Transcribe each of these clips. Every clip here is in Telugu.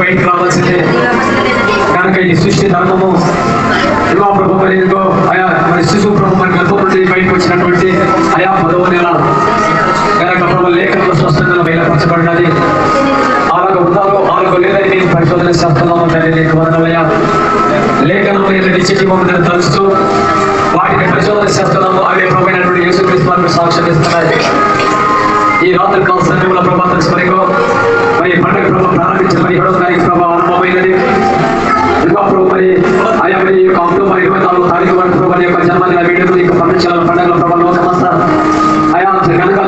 పైకి రావాల్సిందే. కనుక ఈ సృష్టి ధర్మము ఇదిగో ప్రభు మరి ఇదిగో మరి శిశు ప్రభు మరి గర్భం నుండి బయటకు వచ్చినటువంటి ఆయా పదవ నెల. కనుక ప్రభు లేఖనంలో స్వస్థంగా బయలుపరచబడినది. అలాగ ఉన్నారో అలాగో లేదని నేను పరిశోధన చేస్తున్నాము తండ్రి నీకు వందనమయ్యా లేఖనం నిత్య జీవములను తలుస్తూ వాటిని పరిశోధన చేస్తున్నాము అవే ప్రభుత్వ యేసు క్రీస్తు సాక్ష్యం ఇస్తున్నాయి. ఈ రాత్రి కాల సమయంలో ప్రభాతం స్మరిగో ప్రభా ఆరంభమైనది ఇంకా ప్రభు మరి ఆయా మరి ఈ యొక్క అక్టోబర్ ఇరవై నాలుగు తారీఖు వరకు ప్రభు యొక్క జన్మదిన వేడుకలు యొక్క ప్రపంచాల పండుగల ప్రభా లోకమంతా ఆయా ఘనంగా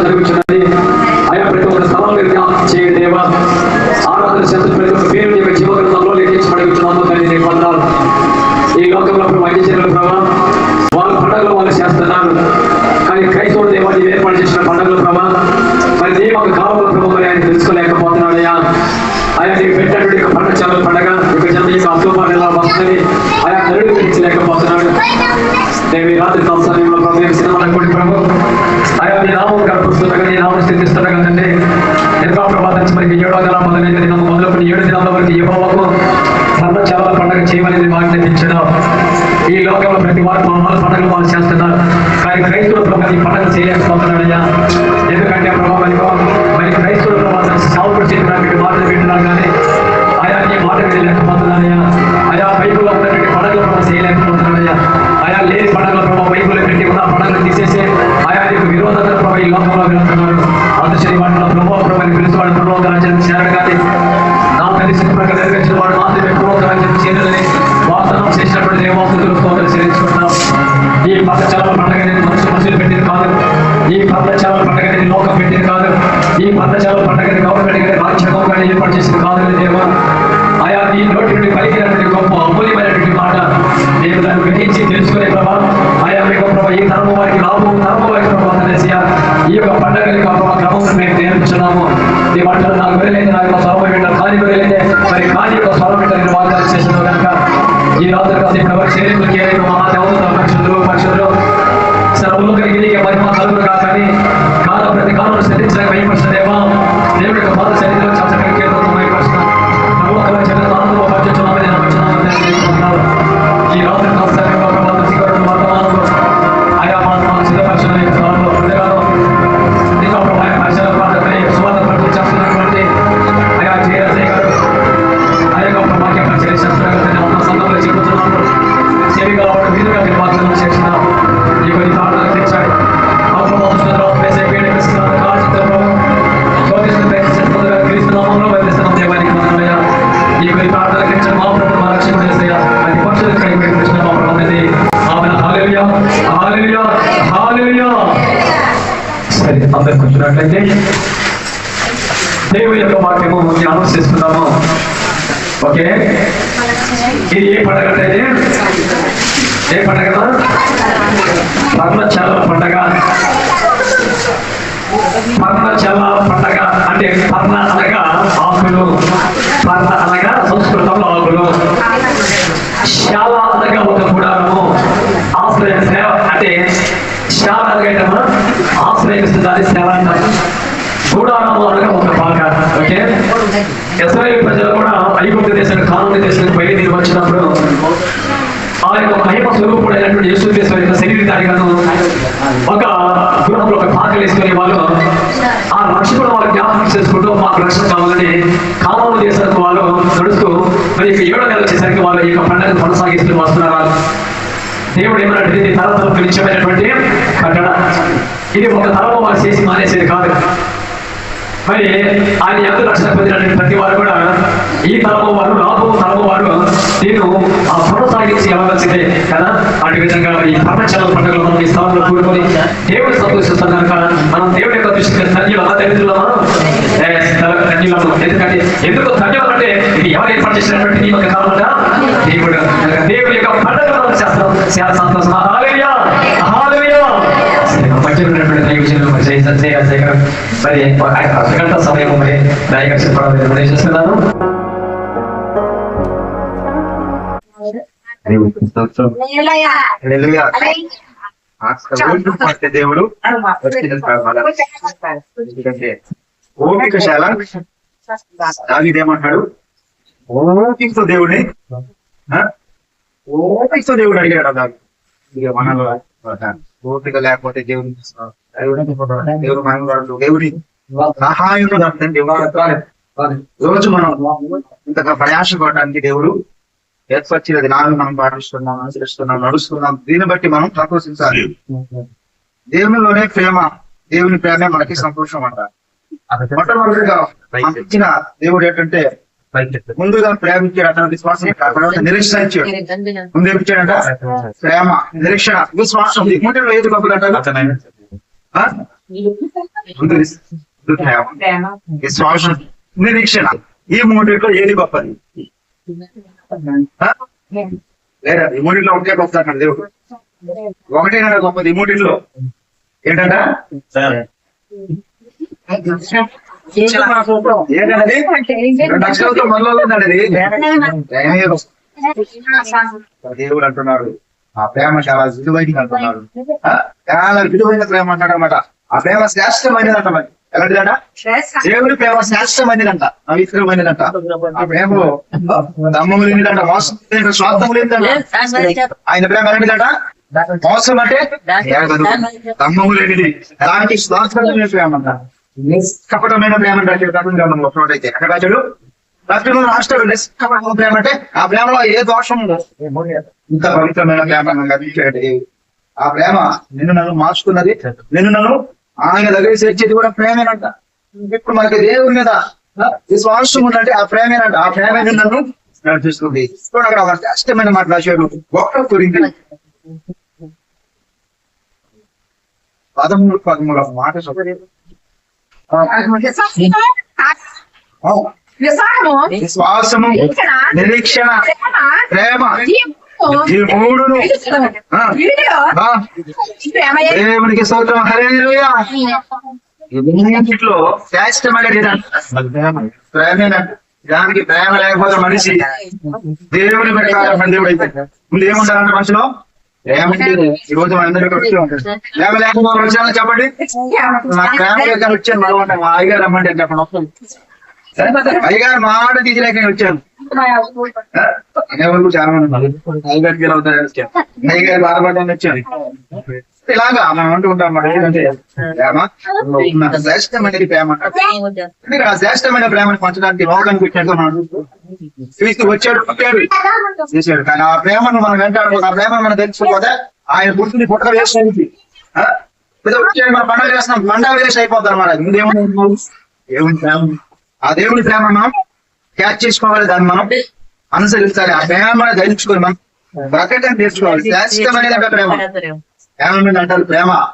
ఏడో మొదలుకొని ఏడు దినాల వరకు యువకు ధర్మ చాలా పండుగ చేయమని ఆజ్ఞాపించడం ఈ లోకంలో ప్రతి వారు మామూలు పండుగలు వాళ్ళు చేస్తున్నారు. కానీ క్రైస్తవుల ప్రభావం ఈ పండుగ చేయలేకపోతున్నాడయ్యా. ఎందుకంటే ప్రభావం మరి క్రైస్తవుల ప్రభావం సాగుడు చేయడానికి మాటలు పెట్టినా కానీ ఆయా నీ మాట వినలేకపోతున్నాడయ్యా. ఆయా బైబుల్లో ఉన్నటువంటి పండుగల ప్రభావం చేయలేకపోతున్నాడయ్యా. ఆయా లేని పండుగల ప్రభావం బైబుల్ పెట్టి ఉన్న పండుగలు తీసేసి ఆయా నీకు విరోధంగా ప్రభావ ఈ లోకంలో వెళ్తున్నాడు. నా యొక్క స్వరం వింటారు కానీ వెళ్ళలేదే మరి కానీ యొక్క స్వరం వింటారు నేను వాగ్దానం చేసిన కనుక ఈ రాత్రి కాదు ఇప్పుడు ఎవరు చేతులు కేవలం మహాదేవత పక్షులు పక్షులు సర్వలో కలిగి మహిమ కలుగును కాకని ఏ పండగ? పర్ణచాల పండగ. పర్ణచాల పండగ అంటే పర్ణ అనగా ఆకులు. పర్ణ అనగా సంస్కృతంలో ఆకులు. శాల అనగా ఒక గుడారము ఆశ్రయ సేవ అంటే శాల అనగా ఆశ్రయిస్తుంది సేవ అంటారు. గుడారము అనగా ఒక భాగ. ఓకే? ఇస్రాయేల్ ప్రజలు కూడా ఐగుప్త దేశానికి కానుని దేశానికి బయలుదేరి వచ్చినప్పుడు ఆ యొక్క మహిమ స్వరూపుడైనటువంటి యేసు క్రీస్తు యొక్క శరీరధారిగాను ఒక గృహంలో ఒక పాకలు వేసుకునే వాళ్ళు ఆ రక్షకుడు వాళ్ళు జ్ఞాపకం చేసుకుంటూ మాకు రక్షణ కావాలని కామూరు దేశానికి వాళ్ళు నడుస్తూ మరి ఇక ఏడో నెల వచ్చేసరికి వాళ్ళు ఈ యొక్క పండుగ కొనసాగిస్తూ వస్తున్నారు. దేవుడు ఏమన్నట్టు ఇది తరతరం నిత్యమైనటువంటి కట్టడ. ఇది ఒక తరము వాళ్ళు చేసి మానేసేది కాదు. మరి ఆయన ఎంత రక్షణ పొందినటువంటి ప్రతి వారు కూడా ఈ తరపు వారు రాబో తరపు వారు నేను ఆ కొనసాగించి ఇవ్వవలసిందే కదా? అటు విధంగా ఈ పర్ణశాల పండుగలో మనం ఈ స్థలంలో కూడుకొని దేవుడు సంతోషిస్తాం కనుక మనం దేవుడి యొక్క దృష్టికి ధన్యులమా అలా Yes, ధన్యులము ఎందుకంటే ఎందుకు ధన్యులం అంటే ఇది ఎవరు ఏర్పాటు చేసినటువంటి నీ యొక్క కారణంగా దేవుడు దేవుడి యొక్క పండుగ మనం చేస్తాం. చాలా సంతోషం. హాలేలుయా హాలేలుయా మధ్యలో మరి సమయం మరి చెప్పడం దేవుడు. ఎందుకంటే ఓపిక శాల. దావిదేమంటాడు ఓపికతో దేవుడిని ఆ? ఓపికతో దేవుడు అడిగాడు అన్నారు ఇక మన ఓపిక లేకపోతే దేవుని దేవుడు మనవాడు దేవుడి సహాయం రోజు మనం ఇంతగా ప్రయాసపడడానికి దేవుడు ఏర్పరిచినది నాలుగు మనం పాటిస్తున్నాం అనుసరిస్తున్నాం నడుస్తున్నాం. దీన్ని బట్టి మనం సంతోషించాలి. దేవునిలోనే ప్రేమ దేవుని ప్రేమే మనకి సంతోషం అంట. మొట్టమొదటిగా ఇచ్చిన దేవుడు ఏంటంటే ముందుగా ప్రేమించాడు అతను విశ్వాసం కాకుండా నిరీక్షణ ఇచ్చాడు. ముందు ఏమిచ్చాడంట ప్రేమ నిరీక్షణ విశ్వాసం. ఏది గొప్పదంట విశ్వాసం నిరీక్షణ ఈ మూడిట్లో ఏది గొప్పది? లేదా ఈ మూడిట్లో ఒకటే గొప్ప అంటాడు దేవుడు ఒకటేనా గొప్పది ఈ మూడిట్లో ఏంటంట ఏంటన్నది రెండు అక్షరాలతో. దేవుడు అంటున్నాడు ఆ ప్రేమ చాలా విలువైనది అంటున్నాడు? చాలా విలువైన ప్రేమ అంటాడు అనమాట ఆ ప్రేమ శ్రేష్టమైనది అంట? మరి ఎలాంటిదంట దేవుడి ప్రేమ శ్రేష్టమైనదంట పవిత్రమైనదంట. ఆ ప్రేమలో దమ్మము లేనిదంట మోసం స్వార్థం లేనిదంట. ఆయన ప్రేమ ఎలాంటిదంట మోసం అంటే. దమ్మము లేనిది ఎలాంటి స్వార్థం లేని ప్రేమ అంట. నిష్కపటమైన ప్రేమ అంటే. అక్కడ రాశాడు? రాష్ట్రంలో రాష్ట్రం ప్రేమ అంటే ఆ ప్రేమలో ఏ దోషం ఇంత పవిత్రమైన ప్రేమ. ఆ ప్రేమ నిన్ను నన్ను మార్చుకున్నది నిన్ను నన్ను ఆయన దగ్గర చేర్చేది కూడా ప్రేమేనంట ఇప్పుడు మనకి దేవుడి మీద విశ్వాసం ఉందంటే ఆ ప్రేమేనంట ఆ ప్రేమే నిన్ను నన్ను నడిపిస్తుంది ఇప్పుడు అక్కడ ఒక కష్టమైన మాట రాశాడు గొప్ప గురించి పదమూడు పదమూడు మాట ఆ, విశ్వాసము నిరీక్షణ ప్రేమ ఈ మూడును దేవునికి హల్లెలూయా. ఈ మూడింటిలో శ్రేష్టమైనది ప్రేమేనంట దానికి ప్రేమ లేకపోతే మనిషి దేవుని ప్రకారం దేవుడు అయితే. ముందు ఏముంటారంట మనిషిలో? ప్రేమ ఈ రోజు మన అందరికీ వచ్చి ఉంటుంది. ప్రేమ లేకపోతే వచ్చాను చెప్పండి. నా ప్రేమ లేక వచ్చాను మరొకటి మా అయ్యగారు రమ్మంటే చెప్పండి. అయ్యగారు మాట తీసిలేక వచ్చాను. అనేవాళ్ళు చాలా మంది ఉన్నారు. అయ్యగారికి ఎలా అవుతారు అయ్యగారు బాధపడడానికి వచ్చాను ఇలాగా మనం అంటూ ఉంటాం మరి ఏంటంటే ప్రేమ ఉన్న శ్రేష్టమైనది ప్రేమ. అంటారు. ఆ శ్రేష్టమైన ప్రేమను పంచడానికి లోకానికి వచ్చాడు మనం క్రీస్తు వచ్చాడు పుట్టాడు చేశాడు. కానీ ఆ ప్రేమను మనం వెంటాడు ఆ ప్రేమను మనం తెలుసుకోకపోతే ఆయన గుర్తుని పుట్టక వేస్ట్ వచ్చాడు మనం పండగ చేస్తున్నాం పండగ వేసి అయిపోతారు మన ముందేమో దేవుని ప్రేమ ఆ దేవుని ప్రేమ మనం క్యాచ్ చేసుకోవాలి దాన్ని మనం అనుసరించాలి. ఆ ప్రేమ ధరించుకొని మనం. ప్రకటన నేర్చుకోవాలి. శ్రేష్టమైనది ప్రేమ ప్రేమ. మీద అంటారు? ప్రేమ.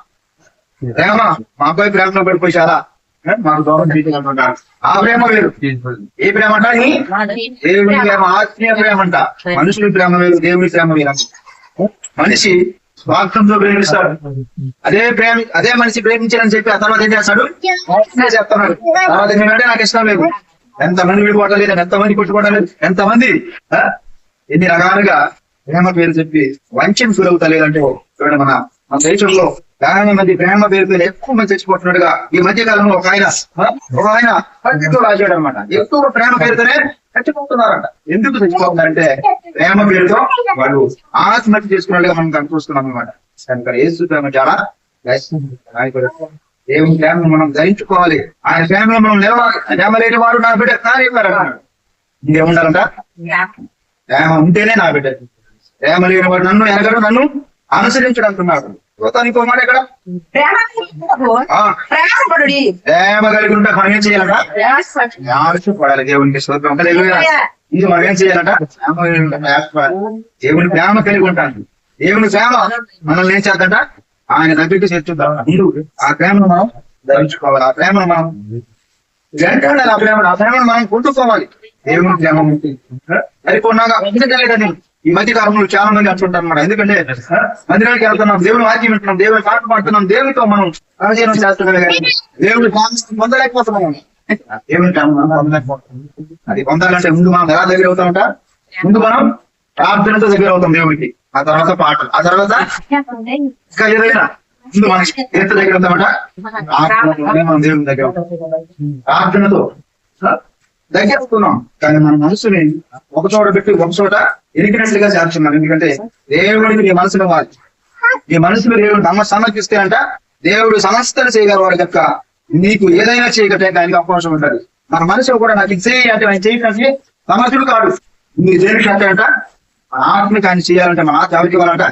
ప్రేమ. మా అబ్బాయి ప్రేమలో పడిపోయి చాలా మాకు దూరం ఆ ప్రేమ వేరు. ఏ ప్రేమ అంట? దేవుని ప్రేమ ఆత్మీయ ప్రేమ అంట. మనుషుల ప్రేమ వేరు దేవుని ప్రేమ వేరు. మనిషి స్వార్థంతో ప్రేమిస్తాడు. అదే ప్రేమ అదే మనిషి ప్రేమించాలని చెప్పి ఆ తర్వాత ఏం చేస్తాడు? చెప్తున్నాడు తర్వాత ఏంటంటే నాకు ఇష్టం లేదు. ఎంతమంది విడిపోవడం లేదు ఎంతమంది కొట్టుకోవడం లేదు ఎంతమంది? ఎన్ని రకాలుగా ప్రేమ పేరు చెప్పి వంచన గురవుతలేదంటే చూడండి మన మన దేశంలో చాలా మంది ప్రేమ పేరు పేరు ఎక్కువ మంది చచ్చిపోతున్నట్టుగా ఈ మధ్య కాలంలో ఒక ఆయన ఒక ఆయన రాశాడు అనమాట ఎక్కువ ప్రేమ పేరుతోనే చచ్చిపోతున్నారంట. ఎందుకు చచ్చిపోతున్నారంటే ప్రేమ పేరుతో వాళ్ళు ఆత్మహత్య చేసుకున్నట్టుగా మనం కనుక చూస్తున్నాం అనమాట కనుక యేసు ప్రేమ చాలా దేవుని ప్రేమను మనం ధరించుకోవాలి. ఆయన ప్రేమలో మనం లేవాలి ప్రేమ లేని వారు నా బిడ్డ కార్యక్రమం ఇంకేముండాలంట? ప్రేమ. ఉంటేనే నా బిడ్డ. ప్రేమ లేని వాడు నన్ను ఎనగడు నన్ను అనుసరించడు అంటున్నాడు. ఆశపడాలి దేవునికి. ఇది మనం ఏం. చేయాలంట. దేవుని ప్రేమ కలిగి ఉంటాను. దేవుని ప్రేమ మనల్ని ఏం చేద్దంట? ఆయన దగ్గరికి చేర్చుద్దాం. ముందు ఆ ప్రేమను మనం ధరించుకోవాలి. ఆ ప్రేమను మనం వెంటనే ఆ ప్రేమను ఆ ప్రేమను మనం కొట్టుకోవాలి. దేవుని ప్రేమ కొన్నాక లేదని ఈ మధ్య కాలంలో చాలా మంది అంటుంటారు అన్నమాట. ఎందుకంటే మందిరానికి వెళ్తున్నాం దేవుని వాక్యం వింటున్నాం దేవుని పాట పాడుతున్నాం దేవునితో మనం సహజీవనం చేస్తున్నాం కానీ దేవుని పొందలేకపోతున్నాం. దేవుని అది పొందాలంటే ముందు మనం ఎలా దగ్గర అవుతామంట ముందు మనం ప్రార్థనతో దగ్గర అవుతాం దేవునికి. ఆ తర్వాత పాటలు. ఆ తర్వాత ఇంకా ఏదైనా ముందు మనం ఎంత దగ్గర అవుతామంట? మనం దేవుని దగ్గర అవుతాం. ప్రార్థనతో. దగ్గరుకున్నాం. కానీ మన మనసుని ఒక చోట పెట్టి ఒక చోట ఇరికినట్లుగా చేస్తున్నాం ఎందుకంటే దేవుడికి నీ మనసును వాలి నీ మనసులో దేవుడు నమ్మ సమర్పిస్తే అంట దేవుడు సమస్తలు చేయగలవాడు కనుక నీకు ఏదైనా చేయగలిగే ఆయనకి అవకాశం ఉంటుంది. మన మనసులో కూడా నాకు ఇది చేయి అంటే ఆయన చేయడానికి సమర్థుడు కాదు. నీ దేనికి అంటే అంట మన ఆత్మకి ఆయన చేయాలంటే మన ఆత్మ ఎవరికి ఇవ్వాలంట?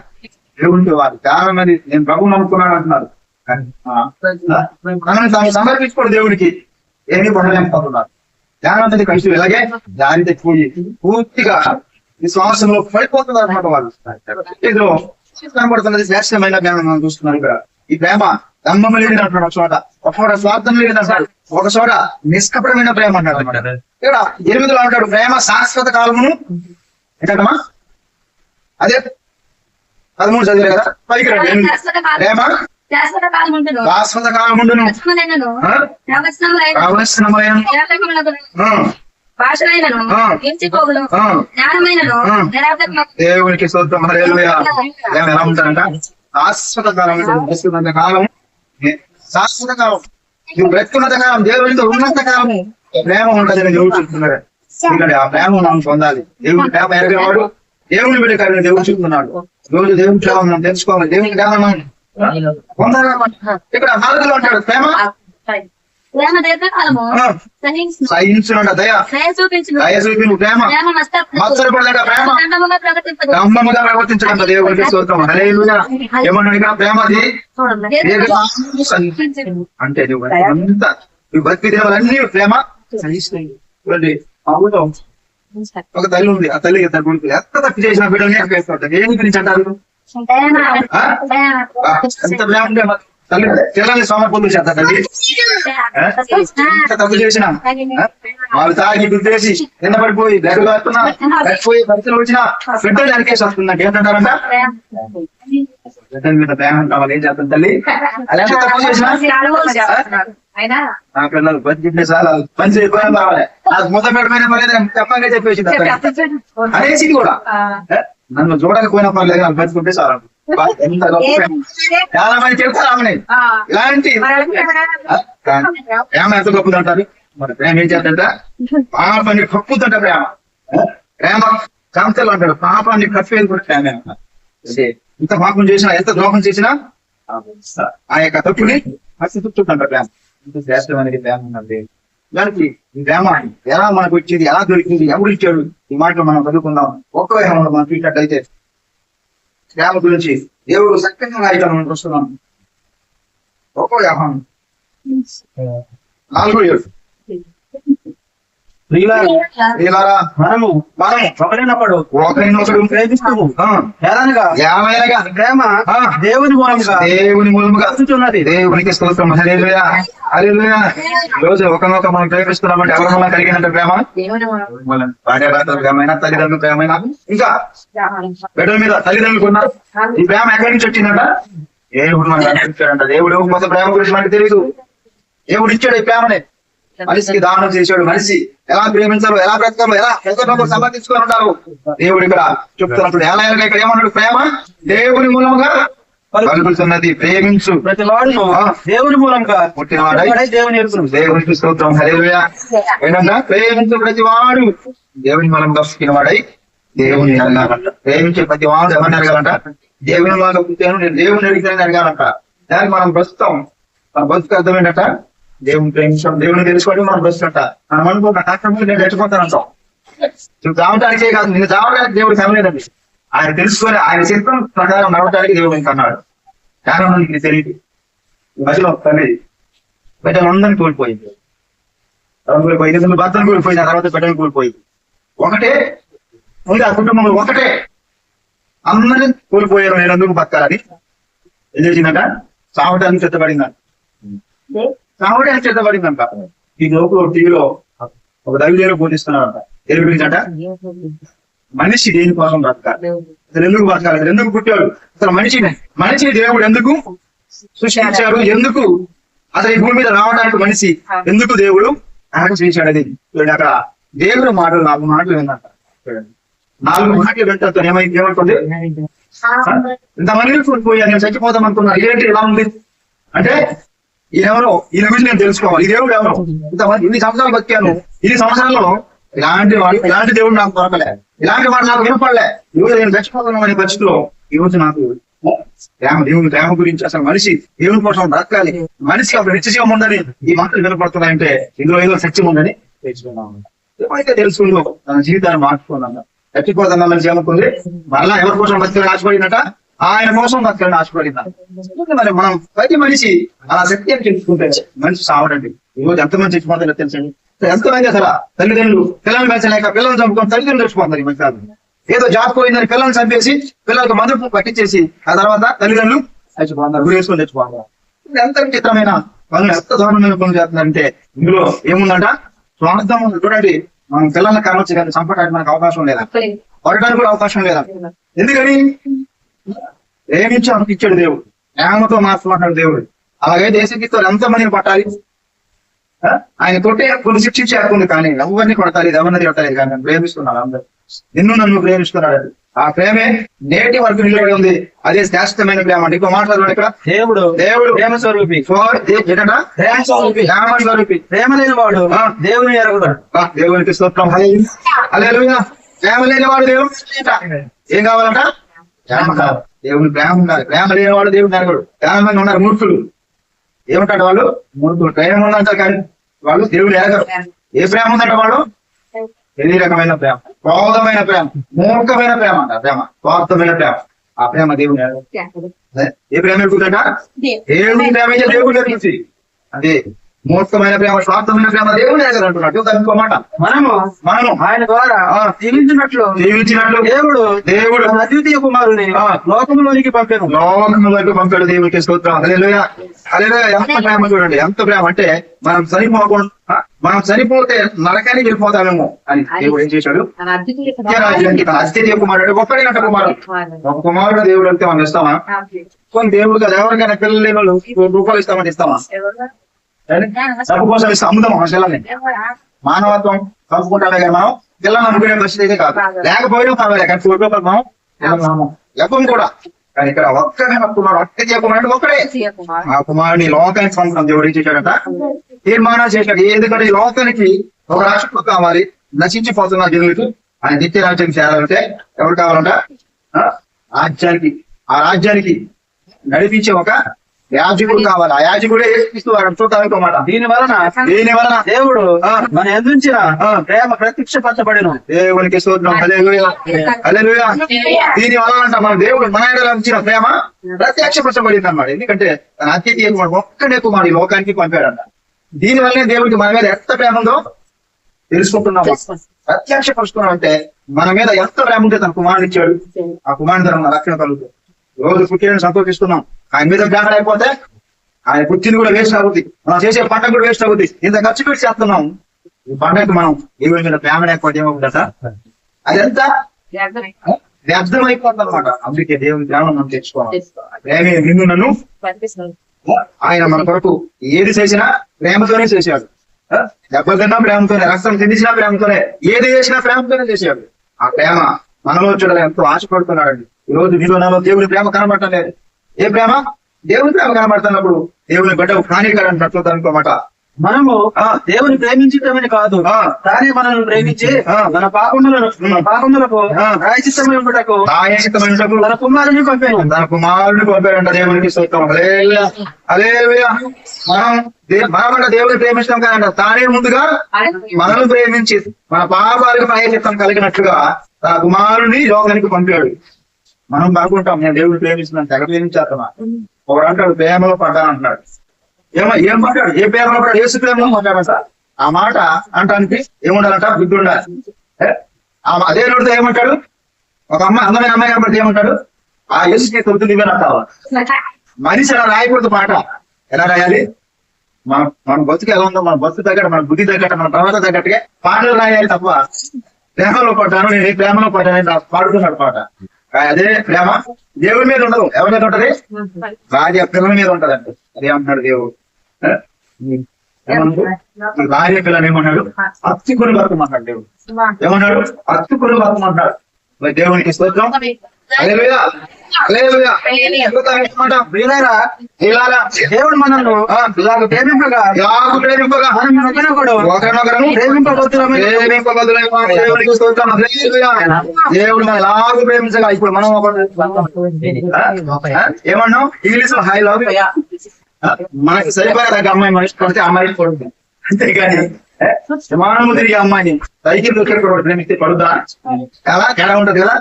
దేవుడికి వారు చాలా నేను ప్రభు నమ్ముకున్నాను అంటున్నారు. కానీ, మనం మనల్ని తాను సమర్పించుకోడు దేవుడికి ఏమీ పొందలేకపోతున్నారు. మంది కృష్ణులు ఇలాగే దారి తప్పిపోయి పూర్తిగా విశ్వాసంలో పడిపోతున్నారు అనమాట వాళ్ళు. కనబడుతున్నది శ్రేష్టమైన ప్రేమ మనం చూస్తున్నాం ఇక్కడ. ఈ ప్రేమ దమ్మం లేని అంటున్నాడు ఒక చోట. ఒక చోట స్వార్థం లేని అంటాడు ఒక చోట నిష్కపటమైన ప్రేమ అంటాడు అన్నమాట. ఇక్కడ ఎనిమిదిలో అంటాడు ప్రేమ శాశ్వత కాలమును ఏంటమ్మా అదే? పదమూడు చదివారు కదా? పైకి రండి. ప్రేమ శాశ్వత కాలం ఉండును. శాశ్వత కాలముండును భాషలైనను. జ్ఞానమైనను. దేవునికి ఎలా ఉంటారంట శాశ్వత కాలం ఉంటుంది. బ్రతుకున్నంత కాలం శాశ్వత కాలం నువ్వు బ్రతుకున్నంత కాలం దేవునితో ఉన్నంత కాలం ప్రేమ ఉంటుందని దేవుడు చెప్తున్నాడు. ఇక్కడ ఆ ప్రేమ మనం పొందాలి. దేవుని ప్రేమ ఎరగేవాడు దేవుని బిడ్డ దేవుడు చెప్తున్నాడు. రోజు దేవుని ప్రేమ మనం తెలుసుకోవాలి. దేవుని ప్రేమ ఇక్కడ నాలుగులో అంటాడు ప్రేమ? ప్రేమ సహించునంట దయ. దయ మత్సరపడలేక ప్రవర్తించడం స్తోత్రం హల్లెలూయా. ఇక్కడ? ప్రేమది సహించును. అంటే అంత బతికి దేవులన్నీ ప్రేమ. చూడండి. ఒక తల్లి ఉంది. ఆ తల్లి ఎంత తప్పు చేసిన వేస్తుంటారు ఏమి గురించి అంటారు? ఎంత ప్రేమ ఉంటే మరి తల్లి పిల్లల్ని సోమర్పొందులు చేస్తారు తల్లి తప్పు చేసిన వాళ్ళు తాగి గుర్తేసి నిన్న పడిపోయి బ్లడ్ కాస్తున్నా పడిపోయి పరిస్థితులు వచ్చినా బిడ్డలు వెనకేసి వస్తుందంటే ఏంటంటారంట బిడ్డల మీద ప్రేమ కావాలి ఏం చేస్తుంది తల్లి అలా తప్పు చేసిన నా పిల్లలు పని చెప్పే చాలా పని చేయకపోయినా కావాలి నాకు ముద్ద పెట్టమైన పర్లేదు చెప్పంగా చెప్పేసి అనేసి కూడా నన్ను చూడకపోయినా పర్లేదు నాకు బతుకుంటే చాలా. ఎంత గొప్ప. చాలా మంది చెప్తారు ఆమె ఇలాంటి ప్రేమ ఎంత గొప్పది అంటారు? మరి ప్రేమ ఏం చేద్దంట? పాపాన్ని కప్పుతుంట ప్రేమ? ప్రేమ కాంతలు అంటాడు. పాపాన్ని కప్పేది కూడా ప్రేమ అన్నమాట. అంటే ఇంత పాపం చేసినా ఎంత ద్రోహం చేసినా ఆ యొక్క తప్పుని మసి తుట్టుకుంటాడు ప్రేమ. ఇంత శ్రేష్టమైనది ప్రేమ ఉన్నది దానికి ప్రేమ ఎలా మనకు వచ్చింది ఎలా దొరికింది ఎవరు ఇచ్చాడు ఈ మాటలు మనం చదువుకుందాం. ఒక్క వేహంలో మనం చూసినట్టయితే ప్రేమ గురించి దేవుడు చక్కగా రాయటం మనం చూస్తున్నాం. ఒక్కో వ్యాపారం. నాలుగో మనము మనము ఒకరినప్పుడు ఒకరినొకడు ప్రేమిస్తాము ఆ, ఎలానగా ఏమైనగా? ప్రేమ దేవుని మూలంగా దేవుని మూలముగా వస్తున్నది దేవునికి స్తోత్రం. హల్లెలూయా. హల్లెలూయా. రోజు ఒకనొక మనం ప్రేమిస్తున్నామంటే ఎవరి వల్ల కలిగినంత ప్రేమ? భార్యాభర్తల ప్రేమైనా తల్లిదండ్రుల ప్రేమైనా? ఇంకా బిడ్డల మీద తల్లిదండ్రులకు ఉన్న ఈ ప్రేమ ఎక్కడి నుంచి వచ్చిందంట? దేవుడు మనకు అందించాడంట దేవుడు మొత్తం ప్రేమ గురించి మనకు తెలియదు దేవుడు ఇచ్చాడు ఈ ప్రేమని. మనిషికి దానం చేశాడు మనిషి. ఎలా ప్రేమించాలో ఎలా బ్రతకాలో ఎలా ఎంతో సమర్థించుకొని ఉంటారు. దేవుడు ఇక్కడ చెప్తున్నప్పుడు ఎలా ఎలా ఇక్కడ ఏమన్నాడు? ప్రేమ దేవుని మూలముగా కలుగుతున్నది. ప్రేమించు. ప్రతి వాడును ఆ. దేవుని మూలంగా. పుట్టినవాడై దేవుని దేవునికి స్తోత్రం. హల్లెలూయా. ఏంటంటే ప్రేమించే ప్రతి వాడు. దేవుని మనం పుట్టినవాడై దేవుని అడగాలంట ప్రేమించే ప్రతి వాడు ఎవరిని అడగాలంట? దేవుని లాగా పుట్టాను నేను దేవుని అడిగితే అడగాలంట. దానికి మనం ప్రస్తుతం మన బతుకు అర్థం ఏంటంట? దేవుని ప్రేమించడం దేవుని తెలుసుకోవడం మనం వస్తుంట మనం అనుకుంటా కష్టపడి నేను చచ్చిపోతానంటాం నువ్వు చావటానికే కాదు నిన్ను చావడానికి దేవుడు కనలేదండి ఆయన తెలుసుకొని ఆయన చిత్తం ప్రకారం నడవటానికి దేవుడు ఇంకా అన్నాడు. కారణం నీకు తెలియదు. మధ్యలో తల్లి బిడ్డలందరినీ కోల్పోయింది. కూలిపోయింది కూలిపోయింది ఇద్దరు భర్తను కోల్పోయింది ఆ తర్వాత బిడ్డను కూలిపోయింది. ఒకటే ఉంది ఆ కుటుంబంలో ఒకటే. అందరినీ కూలిపోయారు నేను ఎందుకు బతకాలని. ఏం చేసిందంట? చావడానికి సిద్ధపడిందంట. చావడానికి సిద్ధపడిందంట ఈ లోపల టీవీలో ఒక బోధిస్తున్నాడంట దేని గురించి అంట? మనిషి దేనికోసం బ్రతకాలి? అసలు ఎందుకు బతకాలి అసలు ఎందుకు పుట్టాడు? అసలు మనిషిని మనిషిని దేవుడు ఎందుకు సృష్టించారు ఎందుకు ఈ భూమి మీద రావడానికి మనిషి ఎందుకు దేవుడు? ఆయన చేశాడు అది చూడండి అక్కడ దేవుడు మాటలు నాలుగు మాటలు విన్నట చూడండి. నాలుగు మాటలు వింటే ఏమైంది? ఏమనుకోండి ఇంతమంది కోల్పోయా నేను చచ్చిపోదాం అనుకున్నా ఏంటి ఇలా ఉంది? అంటే ఈయనెవరో? ఈయన గురించి నేను తెలుసుకోవాలి. ఈ దేవుడు ఎవరు? ఇంతమంది ఇన్ని సంవత్సరాలు బతికాను. ఇన్ని సంవత్సరాల్లో ఇలాంటి వాడు ఇలాంటి దేవుడు నాకు దొరకలే. ఇలాంటి వాడు నాకు వినపడలే. ఈరోజు నేను చచ్చిపోతున్నాం అనే పరిస్థితిలో ఈ రోజు నాకు ప్రేమ దేవుని ప్రేమ గురించి అసలు మనిషి దేవుని కోసం బ్రతకాలి. మనిషికి అప్పుడు నిత్యజీవం ఉందని ఈ మాటలు వినపడుతున్నాయంటే ఇందులో ఏదో సత్యం ఉందని తెలుసుకున్నాను ఏమైతే తెలుసుకుందో తన జీవితాన్ని మార్చుకున్నాను చచ్చిపోతున్నా మనిషి మరలా ఎవరి కోసం బతికి ఆశపడినట ఆయన కోసం బతకాలని ఆశపడిందా? మరి మనం ప్రతి మనిషి అలా సత్యం తెలుసుకుంటే మనిషి సావడండి. ఈ రోజు ఎంతమంది చచ్చిపోతారో తెలుసండి. ఎంతమంది అసలు తల్లిదండ్రులు పిల్లల్ని పెంచలేక పిల్లల్ని చంపుకొని తల్లిదండ్రులు చచ్చిపోతారు ఈ మధ్య ఏదో జాబ్ పోయిందని పిల్లల్ని చంపేసి పిల్లలకు మందు పట్టించేసి ఆ తర్వాత తల్లిదండ్రులు చచ్చిపోతున్నారు గురి వేసుకొని చచ్చిపోతున్నారు ఎంత విచిత్రమైన పనులు ఎంత దారుణమైన పనులు చేస్తున్నారంటే ఇందులో ఏముందంట? స్వార్థం. చూడండి మనం పిల్లల్ని కనవచ్చు కానీ చంపడానికి మనకు అవకాశం లేదా? కొట్టడానికి కూడా అవకాశం లేదా? ఎందుకని? ప్రేమించి అనిపించాడు దేవుడు. ప్రేమతో మాట్లాడు దేవుడు. అలాగైతే దేశకితో ఎంత మందిని పట్టాలి? ఆ? ఆయన కొట్టే కొన్ని శిక్షించేస్తుంది కానీ ఎవరిని కొడతారు ఎవరిని కొట్టాలి కానీ నన్ను ప్రేమిస్తున్నాడు అందరు. నిన్ను నన్ను ప్రేమిస్తున్నాడు ఆ ప్రేమే నేటి వరకు నిలబడి ఉంది. అదే శ్రేష్టమైన ప్రేమ అంటే ఇంకో మాట్లాడు ఇక్కడ. దేవుడు దేవుడు ప్రేమ స్వరూపి. ప్రేమ స్వరూపి. ప్రేమ స్వరూపి. ప్రేమ లేని వాడు ఆ. దేవుని దేవునికి స్తోత్రం. హల్లెలూయా ప్రేమ లేనివాడు దేవుడు. ఏం కావాలంట? ప్రేమ కావాలి దేవుని ప్రేమ ఉండాలి. ప్రేమ లేనివాడు దేవుడు నరగడు చాలా మంది ఉన్నారు మూర్ఖులు. ఏమంటాడు వాళ్ళు? మూర్ఖులు. ప్రేమ ఉందంటారు కానీ వాళ్ళు దేవుడు ఎరగరు ఏ ప్రేమ ఉందంట వాడు? ఎన్ని రకమైన ప్రేమ? క్రోధమైన ప్రేమ. మూర్ఖమైన ప్రేమ అంట ప్రేమ. స్వార్థమైన ప్రేమ. ఆ ప్రేమ దేవుని ఏ ప్రేమ ఎక్కుతుందంట? దేవుని ప్రేమ దేవుడు నేర్పించి అదే. మూర్ఖమైన ప్రేమ స్వార్థమైన ప్రేమ దేవుని అంటున్నాడు. ఇంకో మాట. మనము మనము ఆయన ద్వారా. జీవించినట్లు జీవించినట్లు దేవుడు దేవుడు అద్వితీయ కుమారుని ఆ. లోకంలోనికి పంపాను లోకములకు పంపాడు దేవునికి స్తోత్రం. హల్లెలూయా. హల్లెలూయా ఎంత ప్రేమ చూడండి ఎంత ప్రేమ. అంటే మనం చనిపోకుండా మనం చనిపోతే నరకానికి వెళ్ళిపోతామేమో అని దేవుడు ఏం చేశాడు? అస్థితి కుమారుడు గొప్పడినట్ట కుమారుడు ఒక కుమారుడు దేవుడు అంటే మనం ఇస్తామా? కొన్ని దేవుడు కదా ఎవరికైనా పిల్లలు రూపాయలు ఇస్తామని ఇస్తామా? డబ్బు కోసం ఇస్తాం అమ్ముదాం అసలు మానవత్వం చంపుకుంటామే కానీ మనం? పిల్లలు నమ్ముకునే పరిస్థితి అయితే కాదు. లేకపోయినా పర్వాలేదు కానీ రూపాయలు మనం. ఎవ్వం కూడా. కానీ ఇక్కడ ఒక్కడే కుమారుడు ఒక్క కుమారుడు ఒక్కడే. ఆ కుమారుని లోకానికి ఏం చేశాడట? తీర్మానం చేశాడు. ఎందుకంటే ఈ లోకానికి ఒక రాష్ట్రం కావాలి నశించిపోతున్న జనులకు. ఆయన నిత్య రాజ్యానికి చేరాలంటే ఎవరు కావాలంట? రాజ్యానికి. ఆ రాజ్యానికి నడిపించే ఒక యాజకుడు కావాలి? ఆ యాజకుడే వారు చూడటానికి మాట. దీని వలన దీని వలన దేవుడు. మన ఎదుంచిన ఆ. ప్రేమ ప్రత్యక్షపరచబడిను. దేవునికి దీని వలన అంట మన దేవుడు మన ఉంచిన ప్రేమ ప్రత్యక్షపరచబడింది అన్నమాట ఎందుకంటే తన అతిథి ఒక్కడే కుమారుడు ఈ లోకానికి పంపాడంట. దీని వల్లనే దేవుడికి మన మీద ఎంత ప్రేమ ఉందో తెలుసుకుంటున్నాం. ప్రత్యక్షపరుచుకున్నాం అంటే మన మీద ఎంత ప్రేమ ఉంటే తన కుమారుడు ఇచ్చాడు ఆ కుమారుడు మన రక్షణ కలుగుతుంది. రోజు పుట్టిన సంతోషిస్తున్నాం. ఆయన మీద ప్రేమ లేకపోతే ఆయన పుట్టింది కూడా వేస్ట్ అవుతుంది మనం చేసే పంట కూడా వేస్ట్ అవుతుంది ఇంత ఖర్చు పెట్టి చేస్తున్నాం. ఈ పంటకు మనం ఈ మీద ప్రేమ లేకపోతే ఏమవుతుందట? అదంతా వ్యర్థం అయిపోతుంది అనమాట అందుకే దేవుని ప్రేమ మనం తెచ్చుకోవాలి. ప్రేమే నిన్ను నన్ను ఆయన మన కొరకు ఏది చేసినా ప్రేమతోనే చేశాడు? దెబ్బలు తిన్నా ప్రేమతోనే రక్తం తిండిసినా ప్రేమతోనే ఏది చేసినా ప్రేమతోనే చేశాడు. ఆ ప్రేమ మనలో చూడాలి ఎంతో ఆశపడుతున్నాడండి. ఈ రోజు నీలో నాలో దేవుని ప్రేమ కనబడటం లేదు ఏ ప్రేమ? దేవుని ప్రేమ కనబడుతున్నప్పుడు దేవుని బిడ్డ హానికరంటే అనుకోమాట మనము ఆ. దేవుని ప్రేమించటమని కాదు. తానే మనల్ని ప్రేమించి. మన పాపములను పాపములకు ఉండుటకు ఆయేషితమైనటకు తన కుమారుని పంపాను. తన కుమారుని పంపాడంట దేవునికి హల్లెలూయా. హల్లెలూయా. మనం దేవుని ప్రేమిస్తాం కాదంట. తానే ముందుగా మనల్ని ప్రేమించి మన పాపాలకు ప్రాయచిత్తం కలిగినట్లుగా తన కుమారుని లోకానికి పంపాడు. మనం బాగుంటాం నేను దేవుని ప్రేమిస్తున్నాను తెగ ప్రేమించేస్తామా ఒకడు అంటాడు ప్రేమలో పడ్డాను అంటున్నాడు. ఏమో ఏం పడ్డాడు ఏ ప్రేమలో పడ్డాడు? ఏసు ప్రేమలో పడ్డాడంట ఆ మాట అంటానికి ఏముండాలంట? బుద్ధి ఉండాలి అదే నోటితో ఏమంటాడు? ఒక అమ్మాయి అందమైన అమ్మాయి కాబట్టి ఏమంటాడు? ఆ యేసుకి తొమ్మిది నువ్వే కావాలి మనిషి అలా రాయకూడదు పాట ఎలా రాయాలి? మన మన బతుకు ఎలా ఉందో మన బతుకు తగ్గట్టు మన బుద్ధి తగ్గట్టు మన ప్రవర్తన తగ్గట్టుగా పాటలు రాయాలి తప్ప ప్రేమలో పడ్డాను నేను ప్రేమలో పడ్డాను పాడుతున్నాడు పాట అదే ప్రేమ. దేవుడి మీద ఉండదు. ఎవరి మీద ఉంటది? భార్య పిల్లల మీద ఉంటదండి. అదే అంటున్నాడు దేవుడు. భార్య పిల్లని ఏమన్నాడు? అత్తుకుని బతుకమంటాడు దేవుడు. ఏమన్నాడు? అత్తుకుని బతుకమంటాడు దేవునికి స్తోత్రం. హల్లెలూయా హల్లెలూయా. దేవుడు మనల్ని ఇలాగ ప్రేమింపగా ఇలాగ ప్రేమింపగా. మనం స్తోత్రం. దేవుడు ప్రేమించగా. ఇప్పుడు? ఏమన్నాం ఇంగ్లీష్లో హై లవ్ మనకి సరిపోయే దగ్గర అమ్మాయి మనిషి కొడితే అమ్మాయి కొడుతుంది అంతేగాని తిరిగి అమ్మాయిని సైకిల్ దొరికి కూడా ప్రేమిస్తే పడుదా ఎలా తేడా ఉంటది కదా?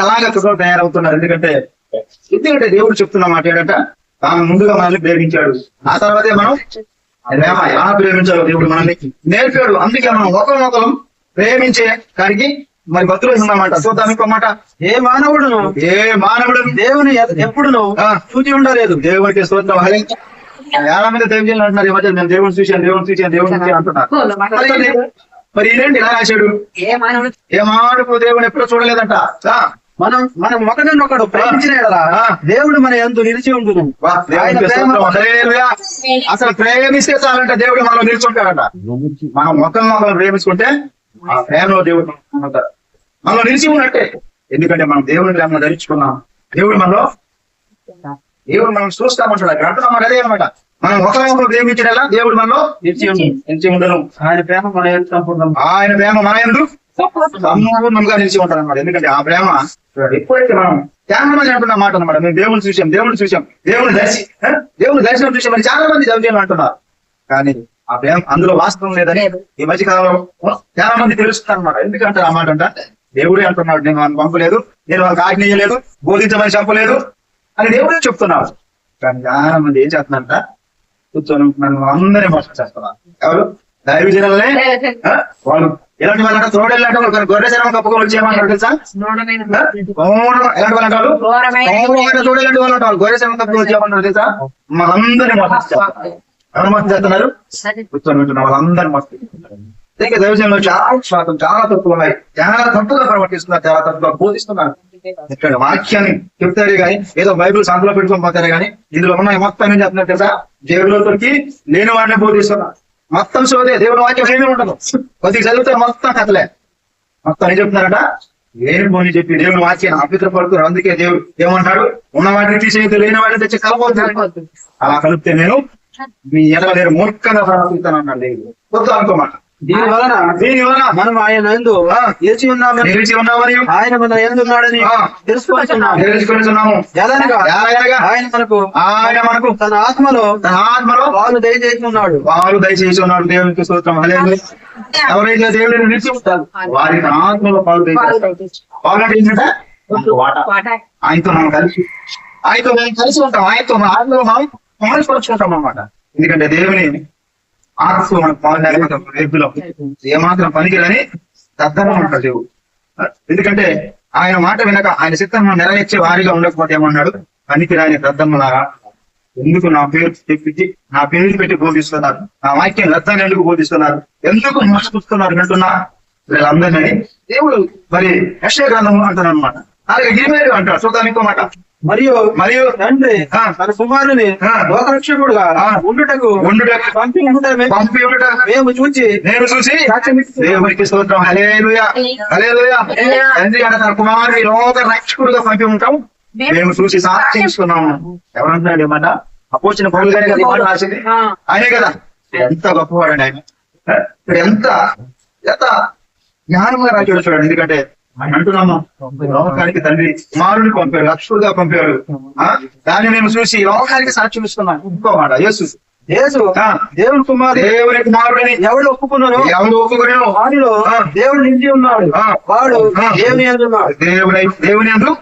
అలాగే తయారవుతున్నారు. ఎందుకంటే ఎందుకంటే దేవుడు చెప్తున్న మాట ఏంటంట తాను ముందుగా మనల్ని ప్రేమించాడు. ఆ తర్వాతే మనం ప్రేమ ఎలా ప్రేమించాలో దేవుడు మనల్ని నేర్పాడు. అందుకే మనం ఒకరినొకరు ప్రేమించే కాడికి మరి భక్తులు ఉన్నామాట. చూద్దాం ఇంకో మాట. ఏ మానవుడును? ఏ మానవుడు దేవుని ఎప్పుడును ఆ. చూచి ఉండలేదు. దేవుడికి స్తోత్రం. చాలా మంది దైవజనులు అంటున్నారు ఈ మధ్య నేను దేవుని చూశాను దేవుని చూశాను దేవుని చూశాను అంటున్నారు. అలాగే మరి ఇదేంటి ఇలా రాశాడు? ఏ మానవుడు? ఏ మానవుడు దేవుని ఎప్పుడూ చూడలేదంట. మనం మనం ఒకరినొకడు ప్రేమించిన యెడల ఆ. దేవుడు మన ఎందు నిలిచి. హల్లెలూయా. అసలు ప్రేమిస్తే చాలంట దేవుడు మనం నిలుచుంటాడంట. మనం మొక్కలు మొక్కలు ప్రేమించుకుంటే ఆ ప్రేమలో దేవుడు మనలో నిలిచి ఉన్నట్టే. ఎందుకంటే మనం దేవుని ప్రేమను ధరించుకున్నాం. దేవుడు మనలో దేవుడు మనం చూస్తామంటాడు అక్కడ మరి అదే అనమాట మనం ఒకరినొకరు ప్రేమించడల్లా దేవుడు మనలో నిలిచి నిలిచి ఉండను. ఆయన ప్రేమ మన ఎందు సంపూర్ణం. ఆయన ప్రేమ మన ఎందు సంపూర్ణంగా నిలిచి ఉంటారు అనమాట ఎందుకంటే ఆ ప్రేమ ఎప్పుడైతే మనం చాలా మంది అంటున్న మాట అనమాట మేము దేవుని చూసాం దేవుని చూసాం దేవుని దర్శి దేవుని దర్శనం చూసాం చాలా మంది చదువుతాను అంటున్నారు. కానీ ఆ ప్రేమ అందులో వాస్తవం లేదని ఈ మధ్య కాలంలో చాలా మంది తెలుస్తున్నారు అనమాట ఎందుకంటారు ఆ మాట అంటే దేవుడే అంటున్నాడు నేను వాళ్ళని పంపలేదు నేను వాళ్ళకి ఆజ్ఞయలేదు బోధించమని చెప్పలేదు అని దేవుడే చెప్తున్నాడు కానీ చాలా మంది ఏం చేస్తున్నారంట కూర్చొని నన్ను అందరినీ మోసం చేస్తున్నారు. ఎవరు? దైవజనులనే ఆ? వాళ్ళు ఎలాంటి వాళ్ళంటే తోడేళ్ళంటే ఒక గొర్రె శరం కప్పుకొని వచ్చేయమంటారు తెలుసా? ఎలాంటి వాళ్ళు పౌరులు తోడేళ్ళంటి వాళ్ళు అంటారు. గొర్రె శరం కప్పుకొని వచ్చేయమంటారు తెలుసా? మనందరినీ మోసం చేస్తున్నారు? కూర్చొని ఉంటున్న వాళ్ళందరినీ మోసం చేస్తున్నారు. ఇంకా దైవజనంలో చాలా శాతం చాలా తప్పులు ఉన్నాయి. చాలా తప్పుగా ప్రవర్తిస్తున్నారు చాలా తప్పుగా బోధిస్తున్నారు. ఇక్కడ వాక్యాన్ని చెప్తారే గాని ఏదో బైబిల్ సంతలో పెట్టుకొని పోతారే గాని ఇందులో ఉన్న మొత్తం ఏం చెప్తున్నారు తెలుసా? దేవుడికి లేని వాడిని బోధిస్తున్నారు. మొత్తం సోదే దేవుని వాక్యం ఏమీ ఉండదు. కొద్దిగా చదివితే మొత్తం కథలే. మొత్తం ఏం చెప్తున్నారట? లేని పోని చెప్పి దేవుని వాక్యం అపిత్ర పడుతున్నారు అందుకే దేవుడు ఏమంటాడు ఉన్న వాటిని తీసేది లేని వాటిని తెచ్చి కలపవద్దు అలా కలిపితే నేను మీ ఎడల మూర్ఖంగా ప్రవర్తిస్తాను అన్నాడు దేవుడు. వద్దు అనుకోమాట. దీని వలన దీని వలన మనం ఆయన ఎందు నిలిచి ఉన్నామని నిలిచి ఉన్నామని ఆయన మన ఎందు ఉన్నాడని ఆ. తెలుసుకుంటున్నాము తెలుసుకుంటున్నాము ఎలాగనగా ఎలాగనగా ఆయన మనకు ఆయన మనకు తన ఆత్మలో తన ఆత్మలో వాళ్ళు దయచేసి ఉన్నాడు వారు దయచేసి ఉన్నాడు దేవునికి స్తోత్రం. హల్లెలూయా. ఎవరైతే దేవుడిని నిలిచి ఉంటారు వారి ఆత్మలో దయచేస్తారు. ఏంటంటే ఆయనతో మనం కలిసి ఆయనతో మనం కలిసి ఉంటాం. ఆయనతో మన ఆత్మలో మనం పాల్పరుచుకుంటాం అన్నమాట. ఎందుకంటే దేవుని ఆత్మ మనకు లేకపోతే రేపులో ఏమాత్రం పనికిరని దద్దనం అంటాడు దేవుడు. ఎందుకంటే ఆయన మాట వినక ఆయన చిత్తం నెరవేర్చే వారిగా ఉండకపోతే ఏమన్నాడు? పనికిరాని దద్దమ్మలారా. ఎందుకు నా పేరు చెప్పించి నా పేరు పెట్టి బోధిస్తున్నారు? నా వాక్యం లద్దాన్ని ఎందుకు బోధిస్తున్నారు? ఎందుకు మోసపుస్తున్నారు వింటున్నా? వీళ్ళందరినీ దేవుడు మరి యక్ష గ్రంథము అంటారు అనమాట అలాగే గిరిమేరు అంటారు. చూద్దాం ఇంకో మాట. మరియు మరియు తండ్రి ఆ, తన కుమారుని. లోకరక్షకుడుగా ఆ. ఉండుటకు ఉండుటకు పంపి ఉండటమే పంపి ఉండుట మేము చూచి నేను చూసి దేవునికి స్తోత్రం. హలేలుయా హలేలుయా తండ్రి అంటే తన కుమారుని లోక రక్షకుడుగా పంపి ఉంటాం. మేము చూసి సాక్షిస్తున్నాము ఎవరంటున్నాడు ఏమట అపోచిన పౌరులు గారి కదా రాసింది? ఆయనే కదా? ఎంత గొప్పవాడండి ఆయన. ఇప్పుడు ఎంత ఎంత జ్ఞానంగా రాశాడు చూడండి. ఎందుకంటే లోకానికి తండ్రి కుమారుని పంపాడు రక్షకుడుగా పంపాడు ఆ? దాన్ని మేము చూసి లోకానికి సాక్ష్యం ఇస్తున్నాం ఇంకో మాట యేసు యేసు. దేవుని కుమారుడు దేవుని కుమారుడని ఎవడు ఒప్పుకున్నారో ఎవరు ఒప్పుకునేను వారిలో ఆ. దేవుడు నిలిచి ఉన్నాడు. వాడు. దేవుని ఉన్నాడు దేవుని దేవుని ఉన్నాడు.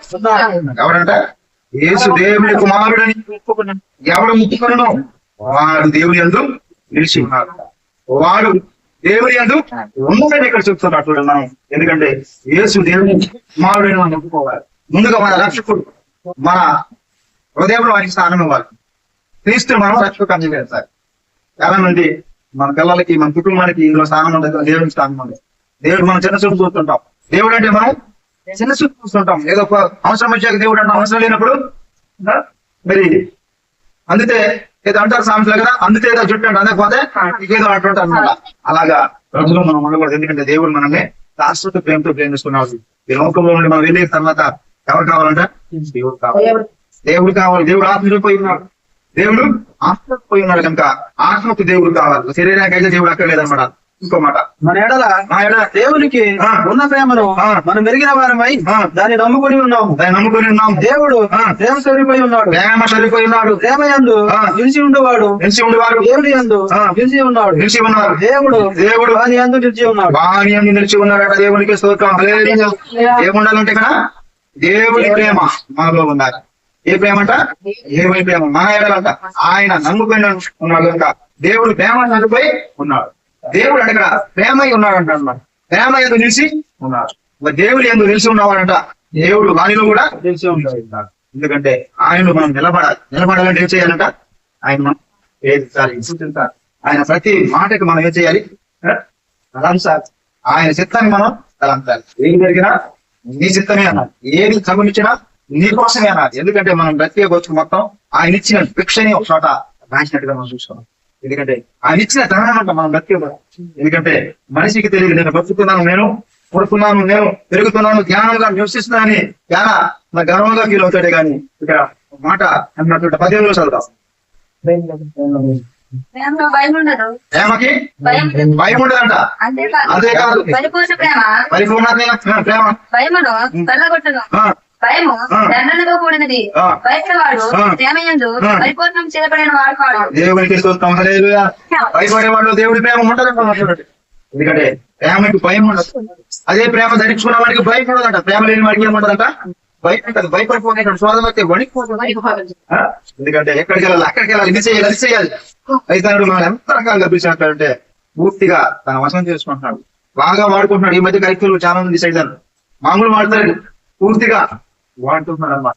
ఎవరంట యేసు దేవుని కుమారుడని. ఎవడు ముట్టుకున్నాను వాడు దేవుని అందు నిలిచి ఉన్నాడు వాడు దేవుని అందు ఉన్నదని ఇక్కడ చెప్తున్నాడు మనం ఎందుకంటే యేసు దేవుని కుమారుడని మనం ఒప్పుకోవాలి ముందుగా మన రక్షకుడు మన హృదయంలో వారికి స్థానం ఇవ్వాలి. క్రీస్తు మనం రక్షకు అంగీకరించాలి చాలా మంది మన పిల్లలకి మన కుటుంబానికి ఇందులో స్థానం ఉండదు దేవుని స్థానం ఉంది దేవుడు మనం చిన్న చూపు చూస్తుంటాం. దేవుడు అంటే మనం చిన్న చూపు చూస్తుంటాం. ఏదో ఒక అవసరం వచ్చాక దేవుడు అంటే అవసరం లేనప్పుడు మరి అందుతే ఏదో అంటారు సామెతలు కదా అందుతే ఏదో జుట్టు అంటే అందకపోతే ఇంకేదో అంటుంటారు అనమాట అలాగా. రోజులో మనం ఉండకూడదు ఎందుకంటే దేవుడు మనమే శాశ్వత ప్రేమతో ప్రేమిస్తున్నాడు ఈ లోకంలో నుండి మనం వెళ్ళిన తర్వాత ఎవరు కావాలంట? దేవుడు కావాలి. దేవుడు. కావాలి. దేవుడు ఆత్మకు పోయి ఉన్నాడు. దేవుడు ఆత్మకు పోయి ఉన్నాడు కనుక ఆత్మకు దేవుడు కావాలి. శరీరానికి అయితే దేవుడు అక్కర్లేదన్నమాట. ఇంకో మాట మన ఎడల దేవునికి. ఉన్న ప్రేమను. మనం మెరిగిన వారమై. దాన్ని నమ్ముకొని ఉన్నాము. దాన్ని నమ్ముకొని ఉన్నాం దేవుడు. ప్రేమ సరిపోయి ఉన్నాడు. ప్రేమ సరిపోయి ఉన్నాడు ప్రేమ ఆ. నిలిచి ఉండేవాడు. నిలిచి ఉండేవారు దేవుడి ఆ. నిలిచి ఉన్నాడు. నిలిచి ఉన్నారు. దేవుడు దేవుడు వాని యందు నిలిచి ఉన్నాడు. వాణి అని నిలిచి ఉన్నాడట దేవునికి స్తోత్రం. ఏముండాలంటే ఇక్కడ? దేవుడి ప్రేమ మనలో ఉండాలి. ఏ ప్రేమ అంట దేవుని ప్రేమ. మన ఎడలంట. ఆయన నమ్ముకొని ఉన్నాడు దేవుడు ప్రేమ నమ్ముపోయి ఉన్నాడు. దేవుడు అంటే ప్రేమయ్య ఉన్నాడు అంట అన్నమాట. ప్రేమ ఎందుకు నిలిచి ఉన్నాడు. దేవుడు ఎందుకు నిలిచి ఉన్నావాడంట. దేవుడు వాణిలో కూడా నిలిచి ఉంటాడు ఎందుకంటే ఆయనను మనం నిలబడాలి. నిలబడాలంటే ఏం చేయాలంట? ఆయన మనం ప్రేమించాలి సూచించాలి. ఆయన ప్రతి మాటకి మనం ఏం చేయాలి? తలంచాలి. ఆయన చిత్తాన్ని మనం తలంచాలి. ఏం జరిగినా నీ చిత్తమే అన్నారు ఏది చదువునిచ్చినా నీ కోసమే అన్నారు ఎందుకంటే మనం బ్రతికే బతుకు మొత్తం ఆయన ఇచ్చిన భిక్షని ఒక చోట రాసినట్టుగా మనం చూసుకోవాలి ఎందుకంటే ఆయన ఇచ్చిన ధనం అంట మనం బ్రతికే. ఎందుకంటే మనిషికి తెలియదు నేను బతుకుతున్నాను నేను పడుకున్నాను నేను పెరుగుతున్నాను ధ్యానంగా నివసిస్తున్నానని ధ్యాన నా గర్వంగా ఫీల్ అవుతాడే కానీ ఇక్కడ మాట అన్నటువంటి పదిహేను చదువుతాం ప్రేమలో భయం ఉండదు. ప్రేమకి? భయం ఉండదంట. అంతేకాదు. పరిపూర్ణ ప్రేమ. పరిపూర్ణమైన ప్రేమ. భయమును భయము. దండనతో కూడినది. ఆ. భయపడిన వాడు ఆ. ప్రేమయందు. పరిపూర్ణం చేయబడిన వాడు కాడు. దేవునికి హల్లెలూయా. దేవుడి ప్రేమ ఉండదంట ఎందుకంటే ప్రేమకి భయం ఉండదు. అదే ప్రేమ ధరించుకున్న వాడికి భయం ఉండదంట. ప్రేమ లేని వాడికి ఏముండదంట భయం ఉంటుంది. భయపడిపోయినటువంటి శోధన అయితే వణికిపోతుంది? ఎందుకంటే ఎక్కడికి వెళ్ళాలి? అక్కడికి వెళ్ళాలి. ఇది చేయాలి అది చేయాలి. అయితే మనం ఎంత రకాలుగా పిలిచినట్లంటే పూర్తిగా తన వశం చేసుకుంటున్నాడు. బాగా వాడుకుంటున్నాడు. ఈ మధ్య కరెక్టులు చాలా మంది డిసైడ్ మామూలు వాడతాడు పూర్తిగా వాడుకుంటున్నాడు అన్నమాట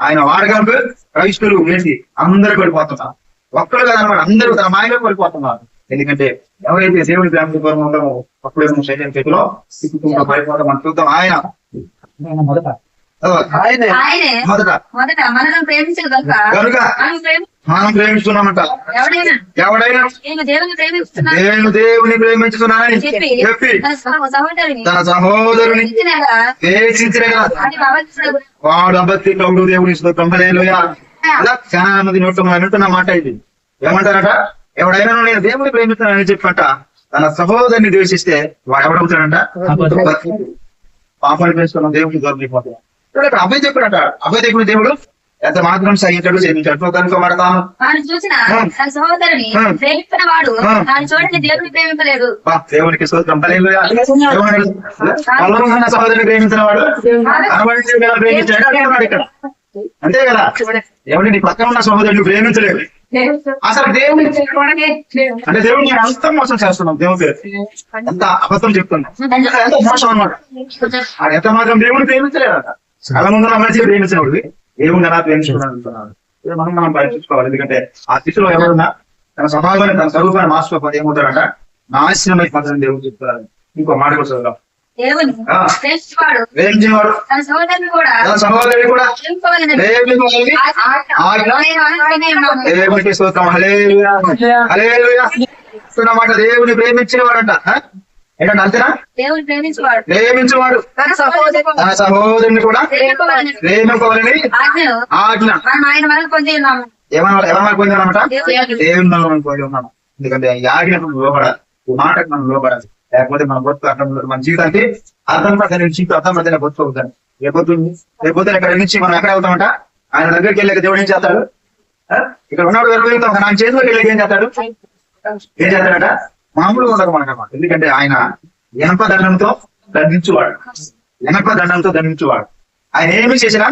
ఆయన వాడగలకు క్రైస్తులు ఏంటి అందరూ పడిపోతున్నారు. ఒక్కరు కాదనమాట అందరూ తన మాయలో పడిపోతున్నారు. ఎందుకంటే ఎవరైతే దేవుడి ప్రేమ దూరం ఉండమో అప్పుడేమో శరీరం చేతిలో సిక్కుకుంటూ పడిపోతాం మనం చూద్దాం ఆయన మొదట. ఆయనే. మొదట. మొదట మనలను కనుక మనం ప్రేమ మనం ప్రేమిస్తున్నామంట. ఎవడైనా? నేను దేవుని ప్రేమిస్తున్నా నేను దేవుని ప్రేమించుతున్నానని చెప్పి తన సహ- సహోదరుని భగవద్గీత వాడు అబద్ధి కౌడు దేవుని చాలా మంది మనం వింటున్న మాట ఇది. ఏమంటారట? ఎవడైనా నేను దేవుని ప్రేమిస్తున్నానని చెప్పంట. తన సహోదరుని ద్వేషిస్తే వాడు ఎవడవుతాడంట పాపాలు వేసుకున్న దేవుడికి దూరం అయిపోతాడు. అబ్బాయి చెప్పాడట. అబ్బాయి దేవుడు దేవుడు? ఎంత మాత్రం సహించాడు క్షమించాడు కనుక మడతాను తాను చూసిన. తన సహోదరుని ఆ. ప్రేమిస్తున్న వాడు ఆ. తాను చూడని దేవుని ప్రేమింపలేదు. బా, దేవునికి స్తోత్రం. సహోదరుని ప్రేమించిన వాడు. ప్రేమించాడు? ఇక్కడ. అంతే కదా? ఎవరి నీ పక్కన ఉన్న సహోదరుడు ప్రేమించలేదు. అసలు దేవుని అంటే దేవుడు నేను అంత మోసం చేస్తున్నాం. దేవుని పేరు. ఎంత అబద్ధం చెప్తున్నాం. ఎంత మోసం అన్నమాట అది ఎంత మాత్రం దేవుని ప్రేమించలేదట. కళ్ళ ముందు మనిషి ప్రేమించినప్పుడు దేవుని ఎలా ఇది మనం మనం పరీక్షించుకోవాలి. ఎందుకంటే ఆ స్థితిలో ఎవరున్నా తన స్వభావాన్ని తన స్వరూపాన్ని మార్చుకోకపోతే ఏమవుతారంట నాశనం అయిపోతారని దేవుడు చెప్తారు ఇంకో మాట కూడా చదువుదాం. దేవుని ఆ. ప్రేమించేవాడు. తన సహోదరుని కూడా. తన ఏంటంటే అంతేనా? ప్రేమించేవాడు. సహోదరుని కూడా ప్రేమింపవాలని. ఆజ్ఞ. ఏమన్నా ఎవరన్నా పొందామన్నమాట దేవుని దేవుని మనం పొంది ఉన్నాము. ఎందుకంటే ఈ మనం లోపడాలి మాటకు మనం లోపడాలి లేకపోతే మన బతుకు అర్థం. మన జీవితానికి అర్థం పడిన జీవితం అర్థం పడిన బతుకు అవుతాను రేపొద్దు రేపొద్దు ఇక్కడ నుంచి మనం ఎక్కడ వెళ్తామంట? ఆయన దగ్గరికి వెళ్ళాక దేవుడు ఏం చేస్తాడు? ఇక్కడ ఉన్నాడు వెళ్తాం. నా చేతిలోకి వెళ్ళాక ఏం చేస్తాడు? ఏం చేస్తాడట? మామూలుగా ఉండదు మనకు ఎందుకంటే ఆయన ఎనప దండంతో దండించువాడు ఎనప దండంతో దండించువాడు ఆయన ఏమి చేసినా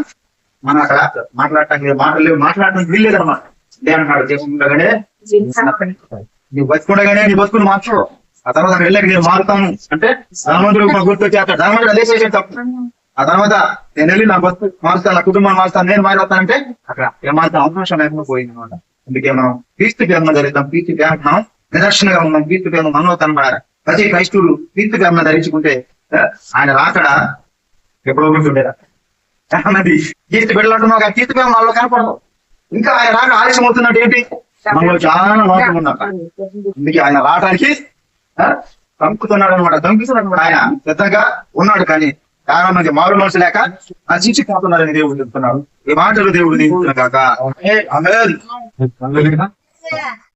మనం అక్కడ మాట్లాడటానికి మాట్లాడలేదు మాట్లాడటానికి వీల్లేదు అనమాట ఏమన్నాడు నీ బతుకుండగానే నీ బతుకుని మార్చు ఆ తర్వాత అక్కడ వెళ్ళాక నేను మారుతాను అంటే రామంతుడు మా గుర్తు వచ్చేస్తాడు రామంతుడు అదే చేసే తప్పు ఆ తర్వాత నేను వెళ్ళి నా బతుకు మారుస్తాను నా కుటుంబాన్ని మారుస్తాను నేను మారుతానంటే అక్కడ ఏమాత్రం అవకాశం లేకుండా పోయింది అనమాట అందుకే మనం క్రీస్తు జన్మ జరుగుతాం క్రీస్తు జన్మ మనం నిదర్శనగా ఉన్నాం జన్మ మనలో కనబడాలి ప్రతి క్రైస్తువులు క్రీస్తు జన్మ ధరించుకుంటే ఆయన రాకడ? ఎప్పుడో గుర్తుండేదా? అన్నది కీర్తి బిడ్డలంటున్నావు కదా కీర్తి ప్రేమ మనలో కనపడదు. ఇంకా ఆయన రాక ఆలస్యం అవుతున్నట్టు ఏంటి? మనలో చాలా లోపం ఉందట. అందుకే ఆయన రావడానికి కంపుతున్నాడు అనమాట దంకుతున్నాడు ఆయన పెద్దగా ఉన్నాడు కానీ చాలా మంది మారు మనసు లేక నశించిపోతున్నారని దేవుడు చెప్తున్నాడు. ఈ మాటలు దేవుడు దీవుతున్నా కాక.